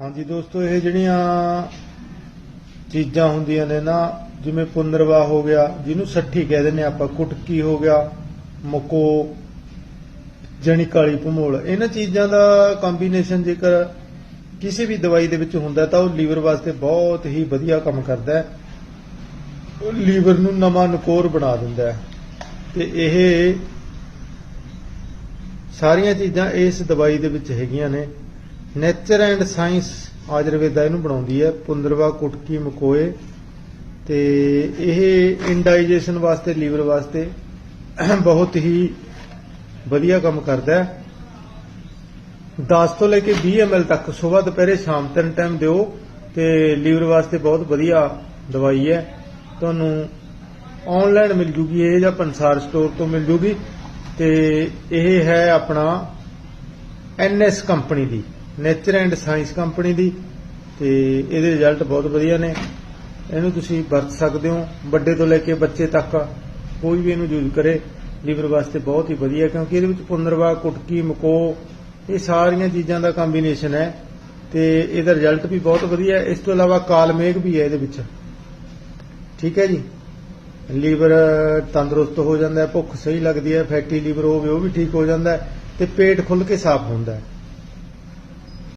ਹਾਂਜੀ ਦੋਸਤੋ, ਇਹ ਜਿਹੜੀਆਂ ਚੀਜ਼ਾਂ ਹੁੰਦੀਆਂ ਨੇ ਨਾ, ਜਿਵੇਂ ਪੁਨਰਵਾ ਹੋ ਗਿਆ, ਜਿਹਨੂੰ ਸੱਠੀ ਕਹਿ ਦਿੰਦੇ ਆਪਾਂ, ਕੁਟਕੀ ਹੋ ਗਿਆ, ਮਕੋ, ਜਣੀ ਕਾਲੀ ਭਮੋਲ, ਇਹਨਾਂ ਚੀਜ਼ਾਂ ਦਾ ਕੰਬੀਨੇਸ਼ਨ ਜੇਕਰ ਕਿਸੇ ਵੀ ਦਵਾਈ ਦੇ ਵਿੱਚ ਹੁੰਦਾ ਤਾਂ ਉਹ ਲੀਵਰ ਵਾਸਤੇ ਬਹੁਤ ਹੀ ਵਧੀਆ ਕੰਮ ਕਰਦਾ ਹੈ। ਉਹ ਲੀਵਰ ਨੂੰ ਨਵਾਂ ਨਕੋਰ ਬਣਾ ਦਿੰਦਾ ਹੈ। ਤੇ ਇਹ ਸਾਰੀਆਂ ਚੀਜ਼ਾਂ ਇਸ ਦਵਾਈ ਦੇ ਵਿੱਚ ਹੈਗੀਆਂ ਨੇ। ਨੇਚਰ ਐਂਡ ਸਾਇੰਸ ਆਯੁਰਵੇਦਾ ਇਹਨੂੰ ਬਣਾਉਂਦੀ ਹੈ, ਪੁੰਦਰਵਾ, ਕੁਟਕੀ, ਮਕੋਏ, ਤੇ ਇਹ ਇੰਡਾਈਜੇਸ਼ਨ ਵਾਸਤੇ ਲੀਵਰ ਵਾਸਤੇ ਬਹੁਤ ਹੀ ਵਧੀਆ ਕੰਮ ਕਰਦਾ ਹੈ। 10 ਤੋਂ ਲੈ ਕੇ 20 ml ਤੱਕ ਸਵੇਰ, ਦੁਪਹਿਰੇ, ਸ਼ਾਮ ਤਿੰਨ ਟਾਈਮ ਦਿਓ ਤੇ ਲੀਵਰ ਵਾਸਤੇ ਬਹੁਤ ਵਧੀਆ ਦਵਾਈ ਹੈ। ਤੁਹਾਨੂੰ ਆਨਲਾਈਨ ਮਿਲ ਜੂਗੀ, ਇਹ ਜਾਂ ਪੰਸਾਰ ਸਟੋਰ ਤੋਂ ਮਿਲ ਜੂਗੀ। ਤੇ ਇਹ ਹੈ ਆਪਣਾ ਐਨਐਸ ਕੰਪਨੀ ਦੀ। ਨੇਚਰ ਐਂਡ ਸਾਇੰਸ ਕੰਪਨੀ ਦੀ, ਤੇ ਇਹਦੇ ਰਿਜ਼ਲਟ ਬਹੁਤ ਵਧੀਆ ਨੇ। ਇਹਨੂੰ ਤੁਸੀਂ ਵਰਤ ਸਕਦੇ ਹੋ, ਵੱਡੇ ਤੋਂ ਲੈ ਕੇ ਬੱਚੇ ਤੱਕ। ਕੋਈ ਵੀ ਇਹਨੂੰ ਯੂਜ਼ ਕਰੇ ਲੀਵਰ ਵਾਸਤੇ ਬਹੁਤ ਹੀ ਵਧੀਆ, ਕਿਉਂਕਿ ਇਹਦੇ ਵਿੱਚ ਪੁਨਰਵਾ, ਕੁਟਕੀ, ਮਕੋ, ਇਹ ਸਾਰੀਆਂ ਚੀਜ਼ਾਂ ਦਾ ਕੰਬੀਨੇਸ਼ਨ ਹੈ। ਤੇ ਇਹਦਾ ਰਿਜ਼ਲਟ ਵੀ ਬਹੁਤ ਵਧੀਆ ਇਸ ਤੋਂ ਇਲਾਵਾ ਕਾਲਮੇਗ ਵੀ ਹੈ ਇਹਦੇ ਵਿੱਚ। ਠੀਕ ਹੈ ਜੀ? ਲੀਵਰ ਤੰਦਰੁਸਤ ਹੋ ਜਾਂਦਾ ਹੈ, ਭੁੱਖ ਸਹੀ ਲੱਗਦੀ ਹੈ ਫੈਟੀ ਲੀਵਰ ਹੋਵੇ, ਉਹ ਵੀ ਠੀਕ ਹੋ ਜਾਂਦਾ ਹੈ, ਤੇ ਪੇਟ ਖੁੱਲ ਕੇ ਸਾਫ਼ ਹੁੰਦਾ ਹੈ।